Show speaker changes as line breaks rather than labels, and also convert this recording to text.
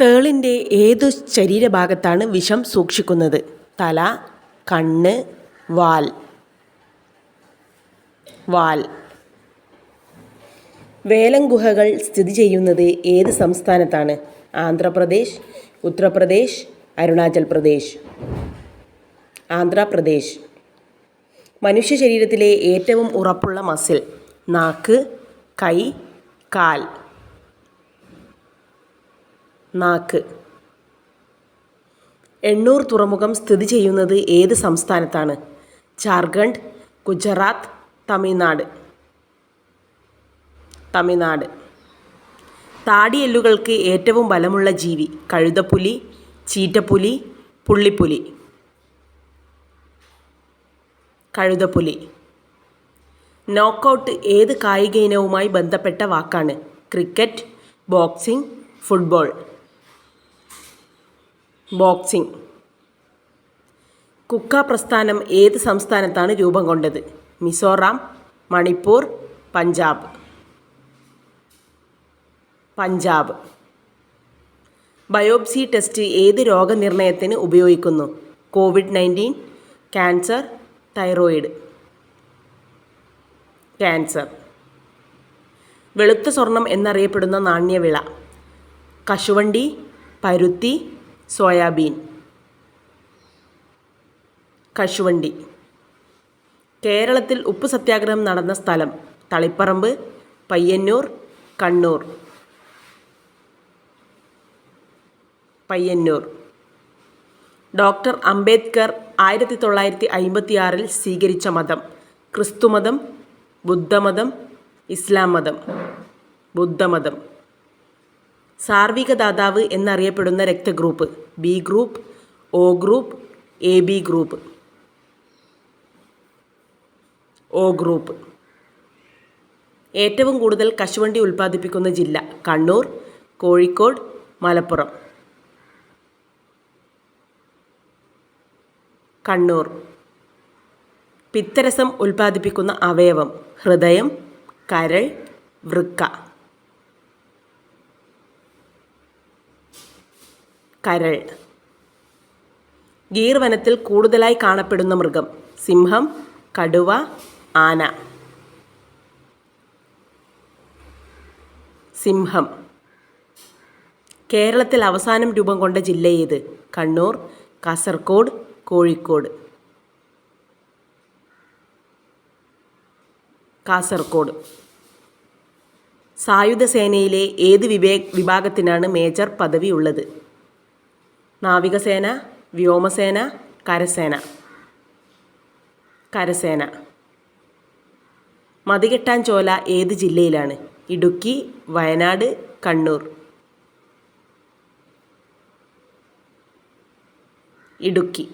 തേളിന്റെ ഏതു ശരീരഭാഗത്താണ് വിഷം സൂക്ഷിക്കുന്നത്? തല കണ്ണ് വാൽ. വാൽ. വേലൻ ഗുഹകൾ സ്ഥിതി ചെയ്യുന്നത് ഏത് സംസ്ഥാനത്താണ്? ആന്ധ്രാപ്രദേശ് ഉത്തർപ്രദേശ് അരുണാചൽ പ്രദേശ് ആന്ധ്രാപ്രദേശ്. മനുഷ്യ ശരീരത്തിലെ ഏറ്റവും ഉറപ്പുള്ള മസിൽ നാക്ക് കൈ കാൽ. നാക്ക്. എണ്ണൂർ തുറമുഖം സ്ഥിതി ചെയ്യുന്നത് ഏത് സംസ്ഥാനത്താണ്? ജാർഖണ്ഡ് ഗുജറാത്ത് തമിഴ്നാട്. തമിഴ്നാട്. താടിയെല്ലുകൾക്ക് ഏറ്റവും ബലമുള്ള ജീവി കഴുതപ്പുലി ചീറ്റപ്പുലി പുള്ളിപ്പുലി. കഴുതപ്പുലി. നോക്കൗട്ട് ഏത് കായിക ഇനവുമായി ബന്ധപ്പെട്ട വാക്കാണ്? Cricket boxing football. ബോക്സിംഗ്. കുക്ക പ്രസ്ഥാനം ഏത് സംസ്ഥാനത്താണ് രൂപം കൊണ്ടത്? മിസോറാം മണിപ്പൂർ പഞ്ചാബ്. പഞ്ചാബ്. ബയോപ്സി ടെസ്റ്റ് ഏത് രോഗനിർണയത്തിന് ഉപയോഗിക്കുന്നു? Covid nineteen cancer thyroid. Cancer. വെളുത്ത സ്വർണം എന്നറിയപ്പെടുന്ന നാണ്യവിള. കശുവണ്ടി പരുത്തി സോയാബീൻ കശുവണ്ടി. കേരളത്തിൽ ഉപ്പ് സത്യാഗ്രഹം നടന്ന സ്ഥലം തളിപ്പറമ്പ് പയ്യന്നൂർ കണ്ണൂർ. പയ്യന്നൂർ. ഡോക്ടർ അംബേദ്കർ ആയിരത്തി തൊള്ളായിരത്തി അയിമ്പത്തി ആറിൽ സ്വീകരിച്ച മതം ക്രിസ്തുമതം ബുദ്ധമതം ഇസ്ലാം മതം. ബുദ്ധമതം. സാർവിക ദാതാവ് എന്നറിയപ്പെടുന്ന രക്തഗ്രൂപ്പ് B group O group A B group. O group. ഏറ്റവും കൂടുതൽ കശുവണ്ടി ഉൽപ്പാദിപ്പിക്കുന്ന ജില്ല കണ്ണൂർ കോഴിക്കോട് മലപ്പുറം. കണ്ണൂർ. പിത്തരസം ഉൽപ്പാദിപ്പിക്കുന്ന അവയവം ഹൃദയം കരൾ വൃക്ക. കരൾ. ഗീർ വനത്തിൽ കൂടുതലായി കാണപ്പെടുന്ന മൃഗം സിംഹം കടുവ ആന. സിംഹം. കേരളത്തിൽ അവസാനം രൂപം കൊണ്ട ജില്ല ഏത്? കണ്ണൂർ കാസർഗോഡ് കോഴിക്കോട്. കാസർഗോഡ് സായുധ സേനയിലെ ഏത് വിഭാഗത്തിനാണ് മേജർ പദവി ഉള്ളത്? നാവികസേന വ്യോമസേന കരസേന. കരസേന. മതികെട്ടാൻ ചോല ഏത് ജില്ലയിലാണ്? ഇടുക്കി വയനാട് കണ്ണൂർ. ഇടുക്കി.